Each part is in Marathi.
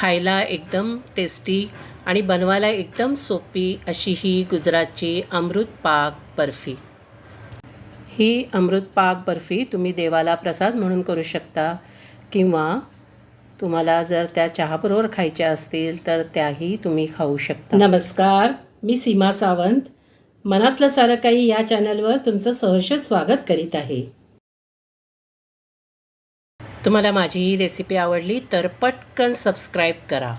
खायला एकदम टेस्टी आणि बनवायला एकदम सोपी अशी ही गुजरातची अमृत पाक बर्फी. ही अमृत पाक बर्फी तुम्ही देवाला प्रसाद म्हणून करू शकता किंवा तुम्हाला जर त्या चहाबरोबर खायच्या असतील तर त्याही तुम्ही खाऊ शकता. नमस्कार मी सीमा सावंत. मनातलं सारं काही या चॅनलवर तुमचं सहर्ष स्वागत करीत आहे. तुम्हाला माझी ही रेसिपी आवडली तर पटकन सबस्क्राईब करा.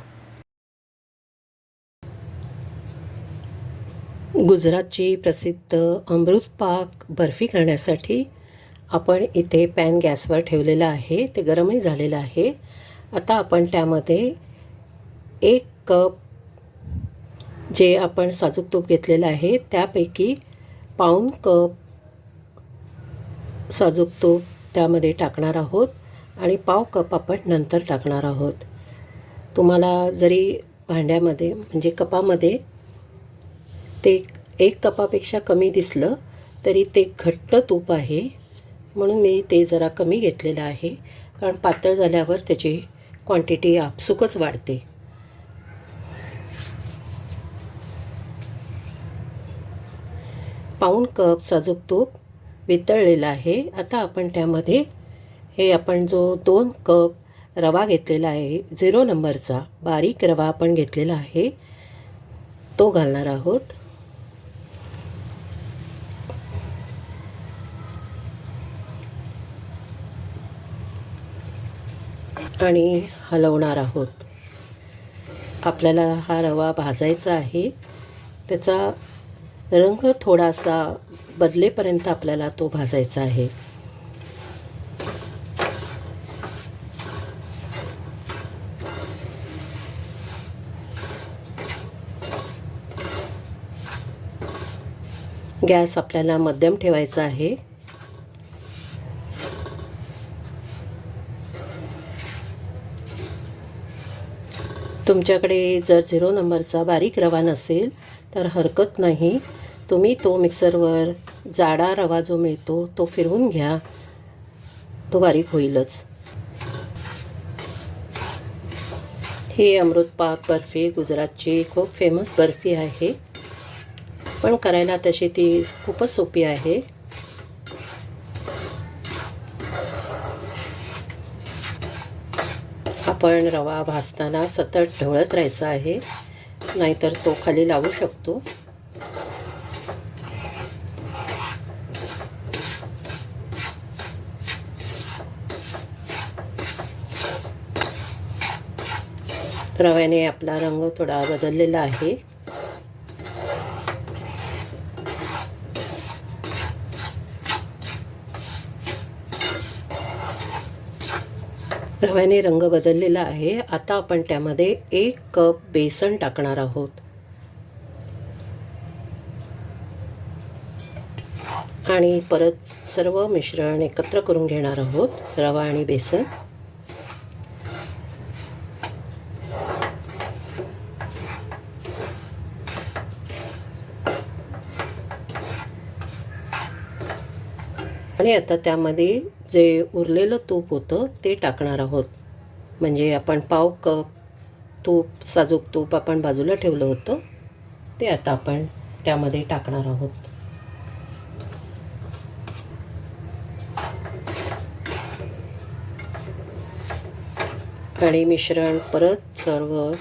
गुजरातची प्रसिद्ध अमृत पाक बर्फी करण्यासाठी आपण इथे पॅन गॅसवर ठेवलेलं आहे. ते गरमही झालेलं आहे. आता आपण त्यामध्ये एक कप जे आपण साजूक तूप घेतलेलं आहे त्यापैकी पाऊण कप साजूक तूप त्यामध्ये टाकणार आहोत. आणि पाव कप आपण नंतर टाकणार आहोत. तुम्हाला जरी भांड्यामध्ये म्हणजे कपामध्ये ते एक कपापेक्षा कमी दिसलं तरी ते घट्ट तूप आहे. म्हणून मी ते जरा कमी घेतलेलं आहे. कारण पातळ झाल्यावर त्याची क्वांटिटी आपसुकच वाढते. पाऊण कप साजूक तूप वितळलेलं आहे. आता आपण त्यामध्ये हे आपण जो दोन कप रवा घेतलेला आहे झिरो नंबरचा बारीक रवा आपण घेतलेला आहे तो घालणार आहोत. आणि हलवणार आहोत. आपल्याला हा रवा भाजायचा आहे. त्याचा रंग थोडासा बदलेपर्यंत आपल्याला तो भाजायचा आहे. गॅस आपल्याला मध्यम ठेवायचा आहे. तुमच्याकडे जर झिरो नंबरचा बारीक रवा नसेल तर हरकत नाही. तुम्ही तो मिक्सरवर जाडा रवा जो मिळतो तो फिरवून घ्या. तो बारीक होईलच. ही अमृतपाक बर्फी गुजरातची खूप फेमस बर्फी आहे. पण करायला तशी ती खूपच सोपी आहे. आपण रवा भाजताना सतत ढवळत राहायचा आहे. नाहीतर तो खाली लावू शकतो. रव्याने आपला रंग थोडा बदललेला आहे. रव्याने रंग बदललेला आहे. आता आपण त्यामध्ये एक कप बेसन टाकणार आहोत. आणि परत सर्व मिश्रण एकत्र करून घेणार आहोत. रवा आणि बेसन. आणि आता त्यामध्ये जे उरलेलं तूप होतं ते टाकणार आहोत. म्हणजे आपण पाव कप तूप साजूक तूप आपण बाजूला ठेवलं होतं ते आता आपण त्यामध्ये टाकणार आहोत. आणि मिश्रण परत सर्व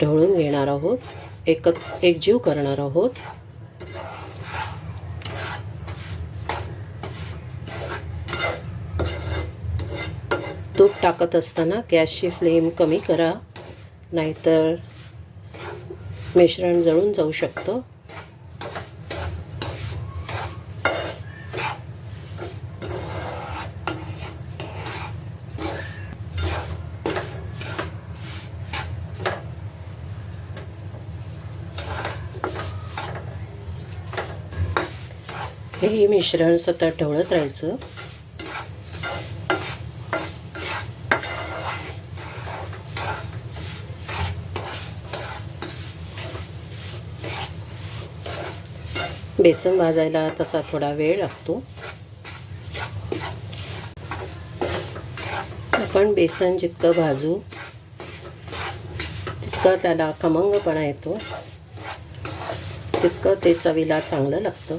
ढवळून घेणार आहोत. एकत एकजीव करणार आहोत. तूप टाकत असताना गॅसची फ्लेम कमी करा नाहीतर मिश्रण जळून जाऊ शकतं. हे मिश्रण सतत ढवळत राहायचं. बेसन भाजायला तसा थोडा वेळ लागतो. आपण बेसन जितकं भाजू तितकं त्याला खमंगपणा येतो. तितकं ते चवीला चांगलं लागतं.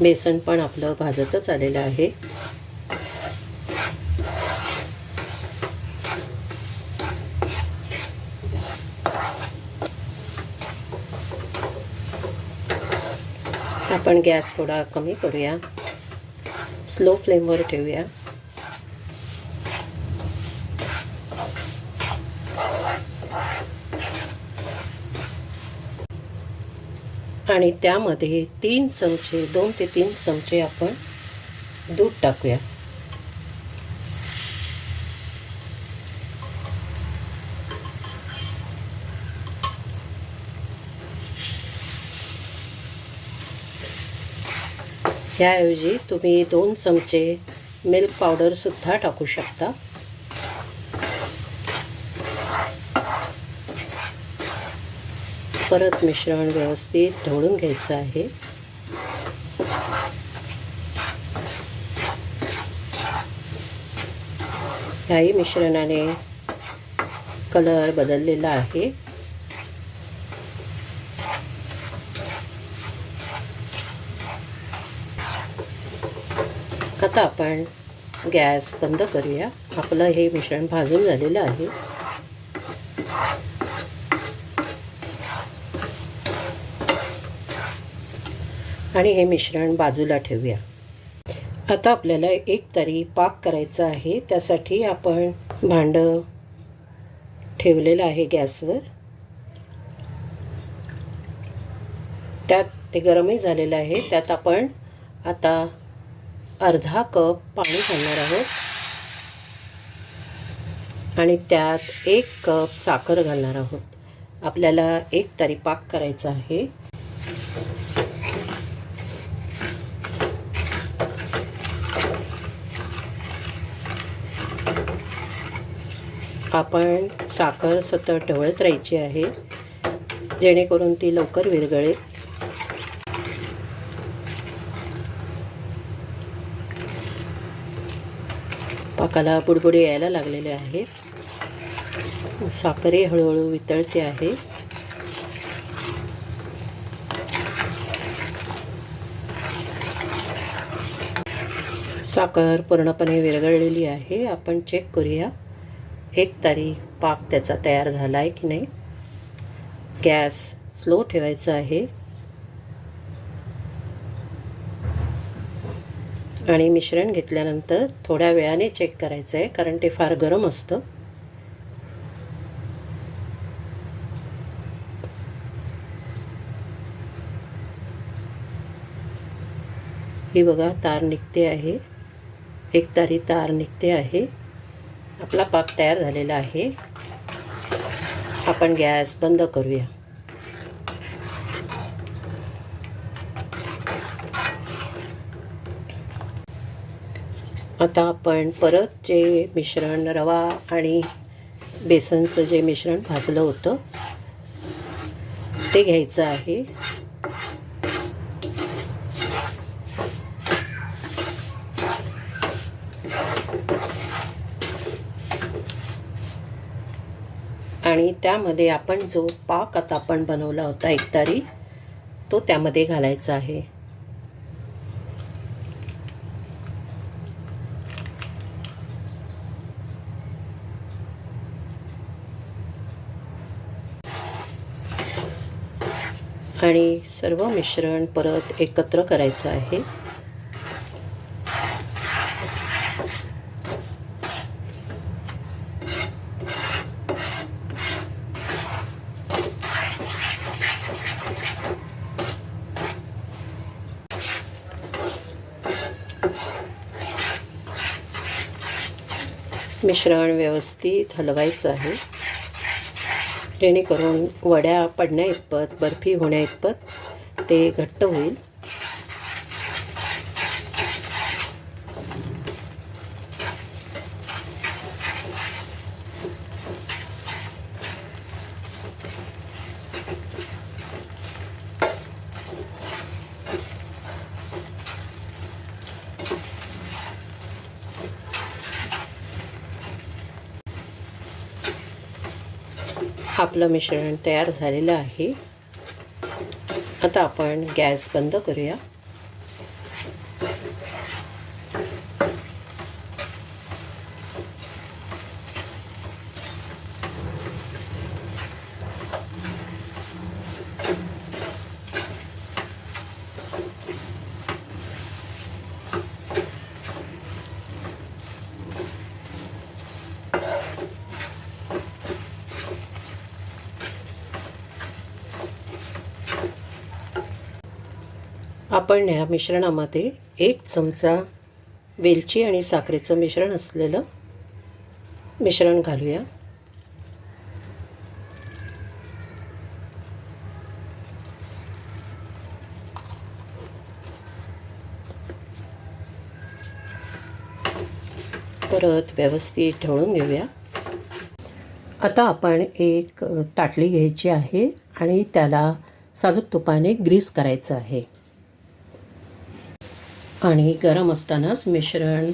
बेसन पण आपलं भाजतच आलेलं आहे. आपण गॅस थोडा कमी करूया. स्लो फ्लेमवर ठेवूया. आणि त्यामध्ये तीन चमचे दोन ते तीन चमचे आपण दूध टाकूया. ह्याऐवजी तुम्ही दोन चमचे मिल्क पावडरसुद्धा टाकू शकता. परत मिश्रण व्यवस्थित ढवळून घ्यायचं आहे. ह्याही मिश्रणाने कलर बदललेला आहे. आता आपण गॅस बंद करूया. आपलं हे मिश्रण भाजून झालेलं आहे. आणि हे मिश्रण बाजूला ठेवूया. आता आपल्याला एक तरी पाक करायचा आहे. त्यासाठी आपण भांडं ठेवलेलं आहे गॅसवर. त्यात ते गरमही झालेलं आहे. त्यात आपण आता अर्धा कप पाणी घालणार आहोत. आणि त्यात एक कप साखर घालणार आहोत. आपल्याला एक तरी पाक करायचा आहे. आपण साखर सतत ढवळत राहायची आहे जेणेकरून ती लवकर विरघळेल. पाकाला बुडबुडे यायला लागलेले आहे. साखरही हळूहळू वितळते आहे. साखर पूर्णपणे विरघळलेली आहे. आपण चेक करूया. एक तारी पाक त्याचा तयार झाला आहे की नाही? गॅस स्लो ठेवायचा आहे. आणि मिश्रण घेतल्यानंतर थोड्या वेळाने चेक करायचं आहे कारण ते फार गरम असतं. ही बघा तार निघते आहे. एक तारी तार निघते आहे. आपला पाक तयार झालेला आहे. आपण गॅस बंद करूया. आता आपण परत जे मिश्रण रवा आणि बेसनचं जे मिश्रण भाजलं होतं ते घ्यायचं आहे आणि त्यामध्ये आपण जो पाक आता आपण बनवला होता एकतारी तो त्यामध्ये घालायचा आहे. आणि सर्व मिश्रण परत एकत्र करायचं आहे. मिश्रण व्यवस्थित हलवायचं आहे. जेणेकरून वड्या पडण्या इतपत बर्फी होण्या इतपत ते घट्ट होईल. आपलं मिश्रण तयार झालेलं आहे. आता आपण गॅस बंद करूया. आपण या मिश्रणामध्ये एक चमचा वेलची आणि साखरेचं मिश्रण असलेलं मिश्रण घालूया. परत व्यवस्थित ठेवून घेऊया. आता आपण एक ताटली घ्यायची आहे आणि त्याला साजूक तुपाने ग्रीस करायचं आहे. आणि गरम असतानाच मिश्रण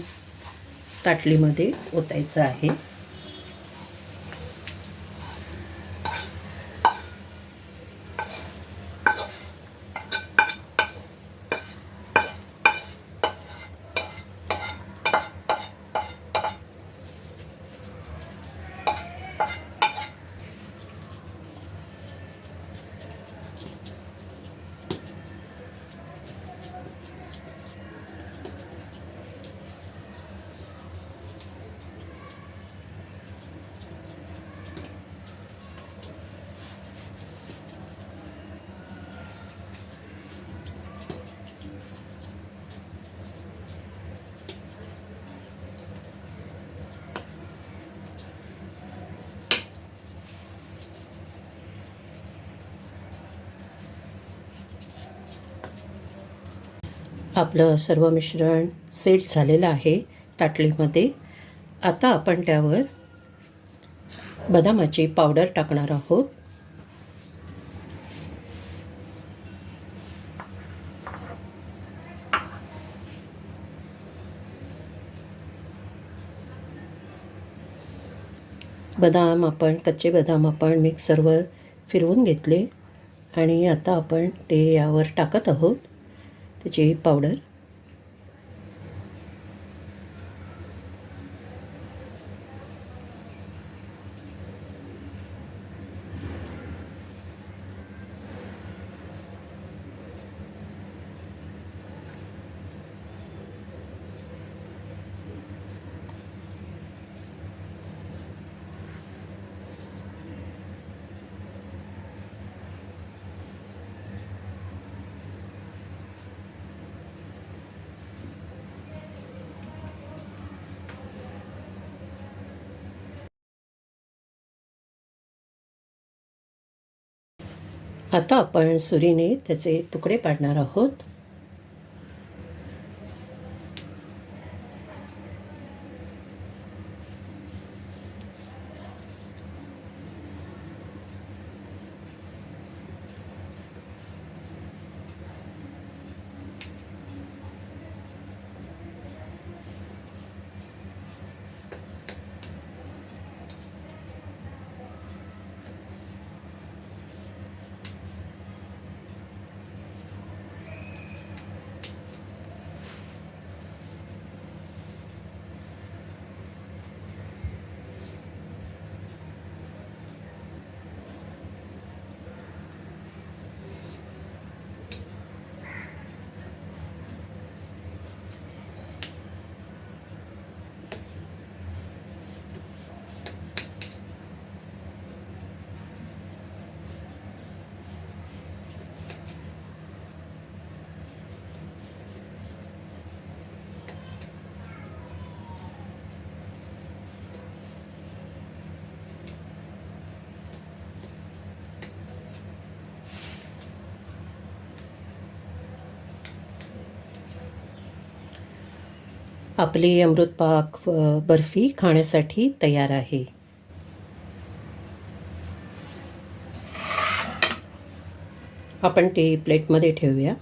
ताटलीमध्ये ओतायचं आहे. आपलं सर्व मिश्रण सेट झालेलं आहे ताटलीमध्ये. आता आपण त्यावर बदामाची पावडर टाकणार आहोत. बदाम आपण कच्चे बदाम आपण मिक्सरवर फिरवून घेतले आणि आता आपण ते यावर टाकत आहोत. त्याची पावडर आता आपण सुरीने त्याचे तुकडे पाडणार आहोत. आपली अमृतपाक बर्फी खाण्यासाठी तयार आहे. आपण ती प्लेटमध्ये ठेवूया.